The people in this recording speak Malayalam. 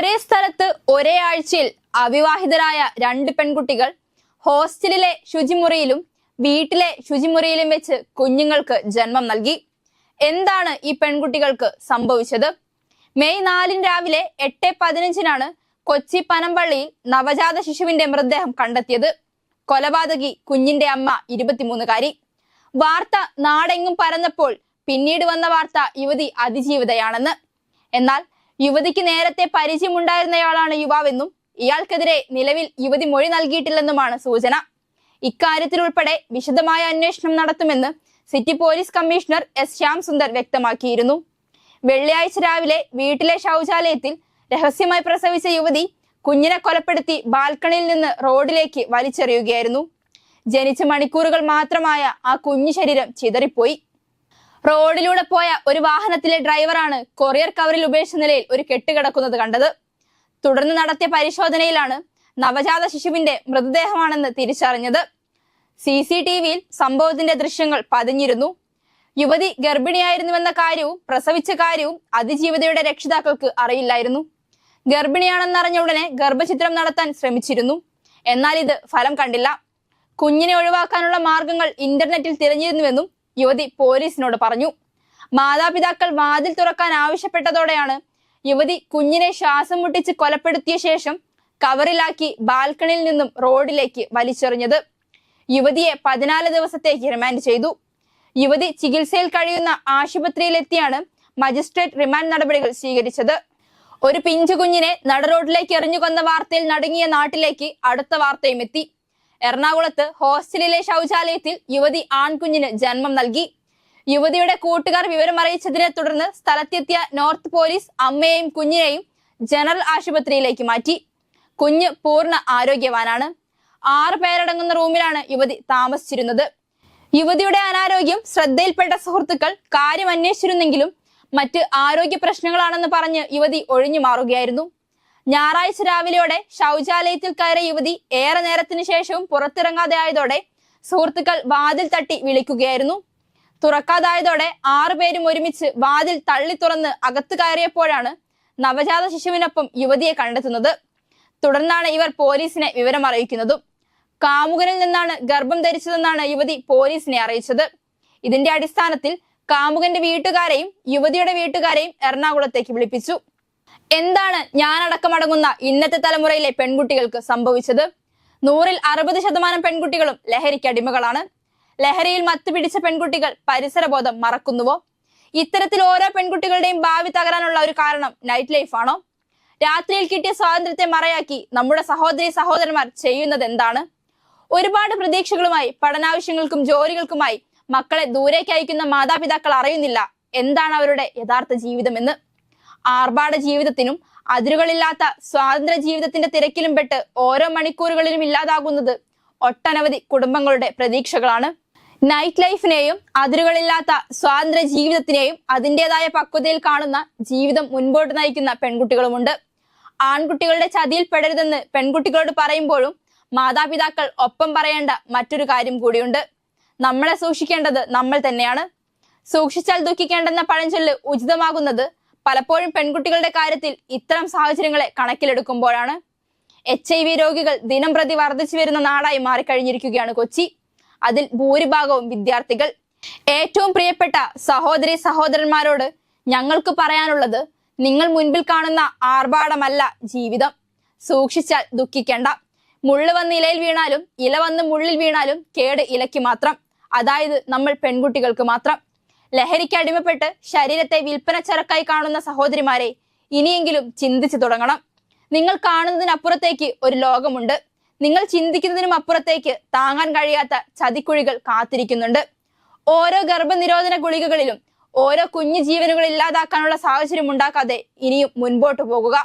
ഒരേ സ്ഥലത്ത് ഒരേ ആഴ്ചയിൽ അവിവാഹിതരായ രണ്ട് പെൺകുട്ടികൾ ഹോസ്റ്റലിലെ ശുചിമുറിയിലും വീട്ടിലെ ശുചിമുറിയിലും വെച്ച് കുഞ്ഞുങ്ങൾക്ക് ജന്മം നൽകി. എന്താണ് ഈ പെൺകുട്ടികൾക്ക് സംഭവിച്ചത്? മെയ് നാലിന് രാവിലെ എട്ട് പതിനഞ്ചിനാണ് കൊച്ചി പനമ്പള്ളിയിൽ നവജാത ശിശുവിന്റെ മൃതദേഹം കണ്ടെത്തിയത്. കൊലപാതകി കുഞ്ഞിന്റെ അമ്മ ഇരുപത്തിമൂന്നുകാരി. വാർത്ത നാടെങ്ങും പരന്നപ്പോൾ പിന്നീട് വന്ന വാർത്ത യുവതി അതിജീവിതയാണെന്ന്. എന്നാൽ യുവതിക്ക് നേരത്തെ പരിചയമുണ്ടായിരുന്നയാളാണ് യുവാവെന്നും ഇയാൾക്കെതിരെ നിലവിൽ യുവതി മൊഴി നൽകിയിട്ടില്ലെന്നുമാണ് സൂചന. ഇക്കാര്യത്തിലുൾപ്പെടെ വിശദമായ അന്വേഷണം നടത്തുമെന്ന് city police commissioner S Shyam Sundar വ്യക്തമാക്കിയിരുന്നു. വെള്ളിയാഴ്ച രാവിലെ വീട്ടിലെ ശൗചാലയത്തിൽ രഹസ്യമായി പ്രസവിച്ച യുവതി കുഞ്ഞിനെ കൊലപ്പെടുത്തി ബാൽക്കണിയിൽ നിന്ന് റോഡിലേക്ക് വലിച്ചെറിയുകയായിരുന്നു. ജനിച്ച മണിക്കൂറുകൾ മാത്രമായ ആ കുഞ്ഞു ശരീരം ചിതറിപ്പോയി. റോഡിലൂടെ പോയ ഒരു വാഹനത്തിലെ ഡ്രൈവറാണ് കൊറിയർ കവറിൽ ഉപേക്ഷിച്ച നിലയിൽ ഒരു കെട്ടുകിടക്കുന്നത് കണ്ടത്. തുടർന്ന് നടത്തിയ പരിശോധനയിലാണ് നവജാത ശിശുവിന്റെ മൃതദേഹമാണെന്ന് തിരിച്ചറിഞ്ഞത്. സി സി ടി വിയിൽ സംഭവത്തിന്റെ ദൃശ്യങ്ങൾ പതിഞ്ഞിരുന്നു. യുവതി ഗർഭിണിയായിരുന്നുവെന്ന കാര്യവും പ്രസവിച്ച കാര്യവും അതിജീവിതയുടെ രക്ഷിതാക്കൾക്ക് അറിയില്ലായിരുന്നു. ഗർഭിണിയാണെന്നറിഞ്ഞ ഉടനെ ഗർഭചിത്രം നടത്താൻ ശ്രമിച്ചിരുന്നു. എന്നാൽ ഇത് ഫലം കണ്ടില്ല. കുഞ്ഞിനെ ഒഴിവാക്കാനുള്ള മാർഗങ്ങൾ ഇന്റർനെറ്റിൽ തിരഞ്ഞിരുന്നുവെന്നും യുവതി പോലീസിനോട് പറഞ്ഞു മാതാപിതാക്കൾ വാതിൽ തുറക്കാൻ ആവശ്യപ്പെട്ടതോടെയാണ് യുവതി കുഞ്ഞിനെ ശ്വാസം മുട്ടിച്ച് കൊലപ്പെടുത്തിയ ശേഷം കവറിലാക്കി ബാൽക്കണിയിൽ നിന്നും റോഡിലേക്ക് വലിച്ചെറിഞ്ഞത്. യുവതിയെ പതിനാല് ദിവസത്തേക്ക് റിമാൻഡ് ചെയ്തു. യുവതി ചികിത്സയിൽ കഴിയുന്ന ആശുപത്രിയിലെത്തിയാണ് മജിസ്ട്രേറ്റ് റിമാൻഡ് നടപടികൾ സ്വീകരിച്ചത്. ഒരു പിഞ്ചു കുഞ്ഞിനെ നടുറോഡിലേക്ക് എറിഞ്ഞു കൊന്ന വാർത്തയിൽ നടുങ്ങിയ നാട്ടിലേക്ക് അടുത്ത വാർത്തയും എത്തി എറണാകുളത്ത് ഹോസ്റ്റലിലെ ശൗചാലയത്തിൽ യുവതി ആൺകുഞ്ഞിന് ജന്മം നൽകി. യുവതിയുടെ കൂട്ടുകാർ വിവരം അറിയിച്ചതിനെ തുടർന്ന് സ്ഥലത്തെത്തിയ നോർത്ത് പോലീസ് അമ്മയെയും കുഞ്ഞിനെയും ജനറൽ ആശുപത്രിയിലേക്ക് മാറ്റി. കുഞ്ഞ് പൂർണ ആരോഗ്യവാനാണ്. ആറ് പേരടങ്ങുന്ന റൂമിലാണ് യുവതി താമസിച്ചിരുന്നത്. യുവതിയുടെ അനാരോഗ്യം ശ്രദ്ധയിൽപ്പെട്ട സുഹൃത്തുക്കൾ കാര്യം അന്വേഷിച്ചിരുന്നെങ്കിലും മറ്റ് ആരോഗ്യ പ്രശ്നങ്ങളാണെന്ന് പറഞ്ഞ് യുവതി ഒഴിഞ്ഞു മാറുകയായിരുന്നു. ഞായറാഴ്ച രാവിലെയോടെ ശൗചാലയത്തിൽ കയറിയ യുവതി ഏറെ നേരത്തിന് ശേഷവും പുറത്തിറങ്ങാതെ ആയതോടെ സുഹൃത്തുക്കൾ വാതിൽ തട്ടി വിളിക്കുകയായിരുന്നു. തുറക്കാതായതോടെ ആറുപേരും ഒരുമിച്ച് വാതിൽ തള്ളി തുറന്ന് അകത്തു കയറിയപ്പോഴാണ് നവജാത ശിശുവിനൊപ്പം യുവതിയെ കണ്ടെത്തുന്നത്. തുടർന്നാണ് ഇവർ പോലീസിനെ വിവരം അറിയിക്കുന്നതും. കാമുകനിൽ നിന്നാണ് ഗർഭം ധരിച്ചതെന്നാണ് യുവതി പോലീസിനെ അറിയിച്ചത്. ഇതിന്റെ അടിസ്ഥാനത്തിൽ കാമുകന്റെ വീട്ടുകാരെയും യുവതിയുടെ വീട്ടുകാരെയും എറണാകുളത്തേക്ക് വിളിപ്പിച്ചു. എന്താണ് ഞാനടക്കമടങ്ങുന്ന ഇന്നത്തെ തലമുറയിലെ പെൺകുട്ടികൾക്ക് സംഭവിച്ചത്? നൂറിൽ അറുപത് ശതമാനം പെൺകുട്ടികളും ലഹരിക്ക് അടിമകളാണ്. ലഹരിയിൽ മത്തുപിടിച്ച പെൺകുട്ടികൾ പരിസരബോധം മറക്കുന്നുവോ? ഇത്തരത്തിൽ ഓരോ പെൺകുട്ടികളുടെയും ഭാവി തകരാനുള്ള ഒരു കാരണം നൈറ്റ് ലൈഫാണോ രാത്രിയിൽ കിട്ടിയ സ്വാതന്ത്ര്യത്തെ മറയാക്കി നമ്മുടെ സഹോദരി സഹോദരന്മാർ ചെയ്യുന്നത് എന്താണ്? ഒരുപാട് പ്രതീക്ഷകളുമായി പഠനാവശ്യങ്ങൾക്കും ജോലികൾക്കുമായി മക്കളെ ദൂരേക്ക് അയക്കുന്ന മാതാപിതാക്കൾ അറിയുന്നില്ല. എന്താണ് അവരുടെ യഥാർത്ഥ ജീവിതമെന്ന്? ആർഭാട ജീവിതത്തിനും അതിരുകളില്ലാത്ത സ്വാതന്ത്ര്യ ജീവിതത്തിന്റെ തിരക്കിലും പെട്ട് ഓരോ മണിക്കൂറുകളിലും ഇല്ലാതാകുന്നത് ഒട്ടനവധി കുടുംബങ്ങളുടെ പ്രതീക്ഷകളാണ്. നൈറ്റ് ലൈഫിനെയും അതിരുകളില്ലാത്ത സ്വാതന്ത്ര്യ ജീവിതത്തിനെയും അതിന്റെതായ പക്വതയിൽ കാണുന്ന ജീവിതം മുൻപോട്ട് നയിക്കുന്ന പെൺകുട്ടികളുമുണ്ട്. ആൺകുട്ടികളുടെ ചതിയിൽ പെടരുതെന്ന് പെൺകുട്ടികളോട് പറയുമ്പോഴും മാതാപിതാക്കൾ ഒപ്പം പറയേണ്ട മറ്റൊരു കാര്യം കൂടിയുണ്ട്. നമ്മളെ സൂക്ഷിക്കേണ്ടത് നമ്മൾ തന്നെയാണ്. സൂക്ഷിച്ചാൽ ദുഃഖിക്കേണ്ടെന്ന പഴഞ്ചൊല്ല് ഉചിതമാകുന്നത് പലപ്പോഴും പെൺകുട്ടികളുടെ കാര്യത്തിൽ ഇത്തരം സാഹചര്യങ്ങളെ കണക്കിലെടുക്കുമ്പോഴാണ് എച്ച് ഐ വി രോഗികൾ ദിനം പ്രതി വർദ്ധിച്ചു വരുന്ന നാടായി മാറിക്കഴിഞ്ഞിരിക്കുകയാണ് കൊച്ചി. അതിൽ ഭൂരിഭാഗവും വിദ്യാർത്ഥികൾ. ഏറ്റവും പ്രിയപ്പെട്ട സഹോദരി സഹോദരന്മാരോട് ഞങ്ങൾക്ക് പറയാനുള്ളത് നിങ്ങൾ മുൻപിൽ കാണുന്ന ആർഭാടമല്ല ജീവിതം. സൂക്ഷിച്ചാൽ ദുഃഖിക്കേണ്ട. മുള്ള് വന്ന് ഇലയിൽ വീണാലും ഇല വന്ന് മുള്ളിൽ വീണാലും കേട് ഇലയ്ക്ക് മാത്രം. അതായത് നമ്മൾ പെൺകുട്ടികൾക്ക് മാത്രം. ലഹരിക്ക് അടിമപ്പെട്ട് ശരീരത്തെ വിൽപ്പന ചരക്കായി കാണുന്ന സഹോദരിമാരെ ഇനിയെങ്കിലും ചിന്തിച്ചു തുടങ്ങണം. നിങ്ങൾ കാണുന്നതിനപ്പുറത്തേക്ക് ഒരു ലോകമുണ്ട്. നിങ്ങൾ ചിന്തിക്കുന്നതിനും അപ്പുറത്തേക്ക് താങ്ങാൻ കഴിയാത്ത ചതിക്കുഴികൾ കാത്തിരിക്കുന്നുണ്ട്. ഓരോ ഗർഭനിരോധന ഗുളികകളിലും ഓരോ കുഞ്ഞു ജീവനുകൾ ഇല്ലാതാക്കാനുള്ള സാഹചര്യം ഉണ്ടാക്കാതെ ഇനിയും മുൻപോട്ട് പോകുക.